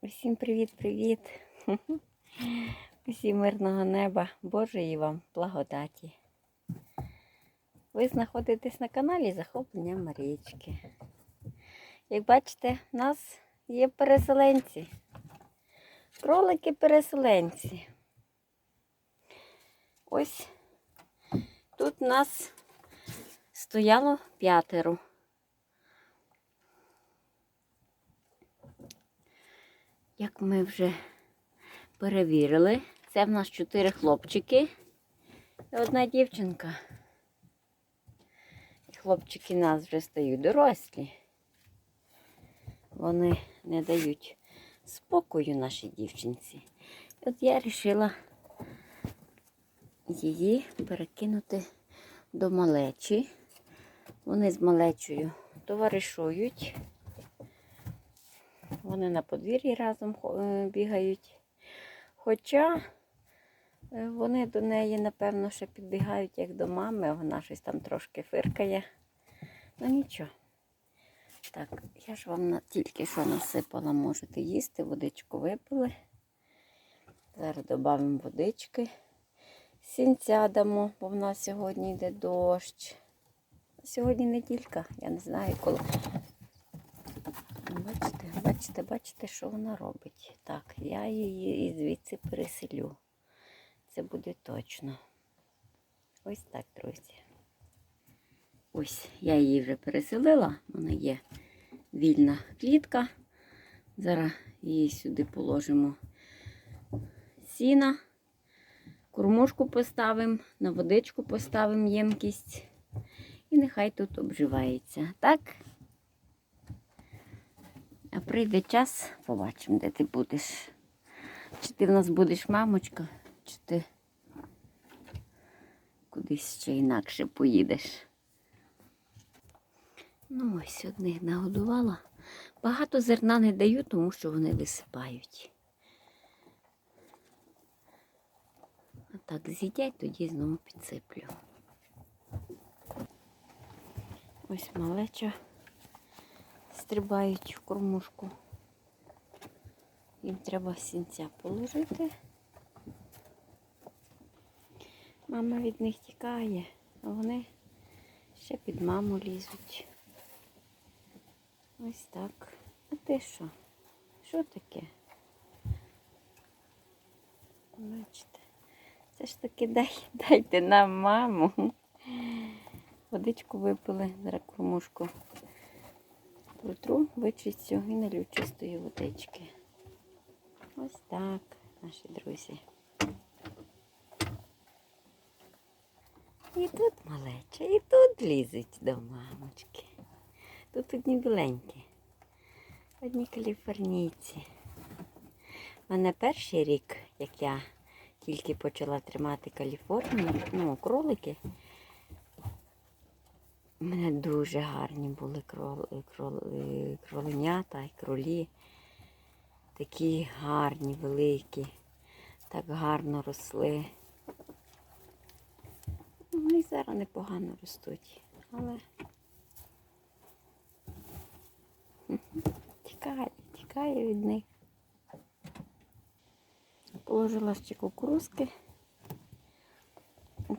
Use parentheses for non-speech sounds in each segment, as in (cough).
Усім привіт-привіт. (laughs) Усім мирного неба, Божої вам благодаті. Ви знаходитесь на каналі Захоплення Марічки. Як бачите, в нас є переселенці. Кролики-переселенці. Ось тут у нас стояло п'ятеро. Як ми вже перевірили, це в нас чотири хлопчики і одна дівчинка. Хлопчики в нас вже стають дорослі. Вони не дають спокою нашій дівчинці. І от я вирішила її перекинути до малечі. Вони з малечою товаришують. Вони на подвір'ї разом е, бігають. Хоча е, вони до неї, напевно, ще підбігають як до мами, вона щось там трошки фиркає. Ну нічого. Так, я ж вам тільки що насипала, можете їсти, водичку випили. Зараз додамо водички. Сінця дамо, бо в нас сьогодні йде дощ. Сьогодні неділька, я не знаю коли. Бачите, бачите, що вона робить. Так, я її і звідси переселю. Це буде точно. Ось так, друзі. Ось, я її вже переселила. Мене є вільна клітка. Зараз її сюди положимо сіна. Кормушку поставимо, на водичку поставимо ємкість. І нехай тут обживається. Так? А прийде час, побачимо, де ти будеш. Чи ти в нас будеш мамочка, чи ти кудись ще інакше поїдеш. Ну, ось одних нагодувала. Багато зерна не даю, тому що вони висипають. А так з'їдять, тоді знову підсиплю. Ось малеча стрибають в кормушку. Їм треба сінця положити. Мама від них тікає, а вони ще під маму лізуть. Ось так. А ти що? Що таке? Бачите, це ж таки дай, дайте нам маму. Водичку випили, зараз кормушку протру, вичистю і налю чистої водички. Ось так, наші друзі. І тут малеча, і тут лізуть до мамочки. Тут одні біленькі, одні каліфорнійці. У мене перший рік, як я тільки почала тримати Каліфорнію, ну, кролики, у мене дуже гарні були крол, крол, е, кроленята і кролі. Такі гарні, великі, так гарно росли. Ну і зараз непогано ростуть, але тікає, тікає від них. Положила ще кукурузки.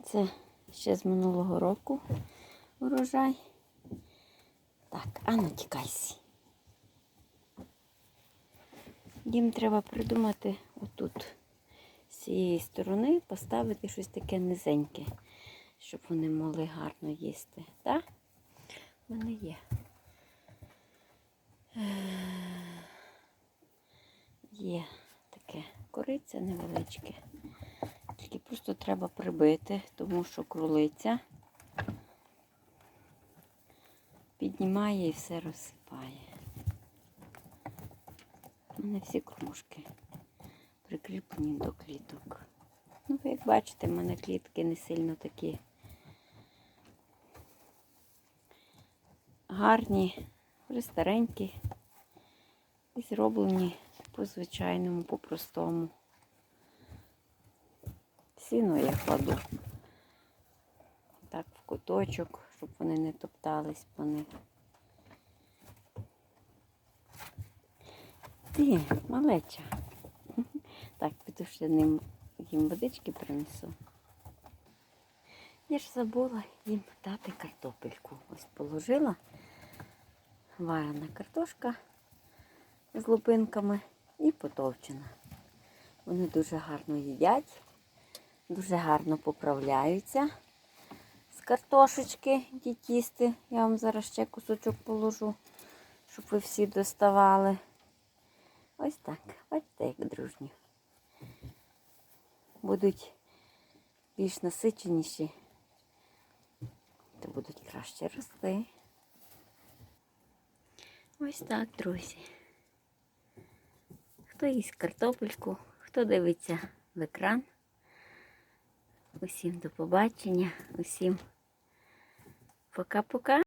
Це ще з минулого року урожай. Так, а ну тікайся. Їм треба придумати отут з цієї сторони поставити щось таке низеньке, щоб вони могли гарно їсти. Так? У мене є. Е, Є таке кориця невеличке. Тільки просто треба прибити, тому що кролиця піднімає і все розсипає. У мене всі кормушки прикріплені до кліток. Ну, ви як бачите, в мене клітки не сильно такі гарні, вже старенькі і зроблені по-звичайному, по-простому. Сіно я кладу так в куточок, щоб вони не топтались по них. ти, малеча. (laughs) Так, піду ще ним їм водички принесу. Я ж забула їм дати картопельку. Ось положила. Варена картошка з лупинками і потовчена. Вони дуже гарно їдять, дуже гарно поправляються картошечки дітісти. Я вам зараз ще кусочок положу, щоб ви всі доставали. Ось так. Бачите, як дружні. Будуть більш насиченіші, то будуть краще рости. Ось так, друзі. Хто їсть картопельку, хто дивиться в екран. Усім до побачення, усім пока-пока.